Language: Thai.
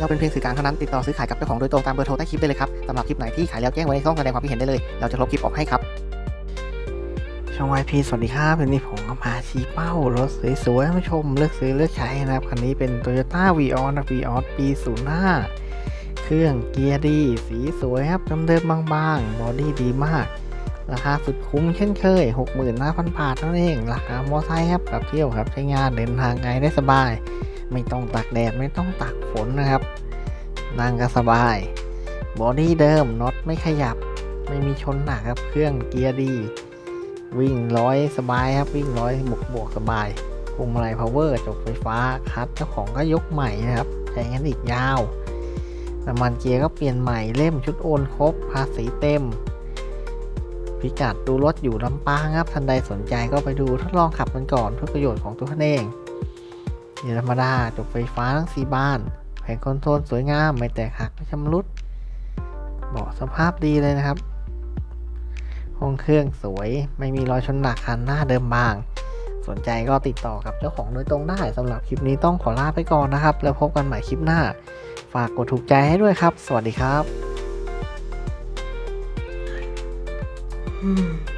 เราเป็นเพียงสื่อกลางเท่านั้นติดต่อซื้อขายกับเจ้าของโดยตรงตามเบอร์โทรใต้คลิปได้เลยครับสำหรับคลิปไหนที่ขายแล้วแจ้งไว้ในช่องแสดงความคิดเห็นได้เลย เราจะลบคลิปออกให้ครับ ช่อง YP สวัสดีครับวันนี้ผมก็มาชี้เป้ารถสวยๆให้ผู้ชมเลือกซื้อเลือกใช้นะครับคันนี้เป็น Toyota v ีออนะ v ีออปี 05 เครื่องเกียร์ดี สีสวยครับเดิมๆบางๆบอดี้ดีมากราคาสุดคุ้มเช่นเคย 65,000 บาทเท่านั้นเอง ราคามอไซค์ครับกับเที่ยวครับ ใช้งานเดินทางไกลได้สบาย ไม่ต้องตากแดดไม่ต้องตากฝนนะครับ นั่งก็สบาย บอดี้เดิมน็อตไม่ขยับ ไม่มีชนหนักครับ เครื่องเกียร์ดี วิ่งร้อยสบายครับ วิ่งร้อยบวกบวกสบายพวงมาลัยพาวเวอร์จบไฟฟ้าคัดเจ้าของก็ยกใหม่นะครับใช้งานอีกยาวน้ำมันเกียร์ก็เปลี่ยนใหม่เล่มชุดโอนครบภาษีเต็ม พิกัดดูรถอยู่ลำปางครับท่านใดสนใจก็ไปดูทดลองขับมันก่อนเพื่อประโยชน์ของตัวท่านเอง เยธรรมดาจบไฟฟ้าทั้งสี่บ้าน แผงคอนโซลสวยงาม ไม่แตกหักไม่ชำรุดเบาะสภาพดีเลยนะครับ ห้องเครื่องสวยไม่มีรอยชนหนักคันหน้าเดิมบาง สนใจก็ติดต่อกับเจ้าของโดยตรงได้สำหรับคลิปนี้ต้องขอลาไปก่อนนะครับ แล้วพบกันใหม่คลิปหน้า ฝากกดถูกใจให้ด้วยครับ สวัสดีครับอืม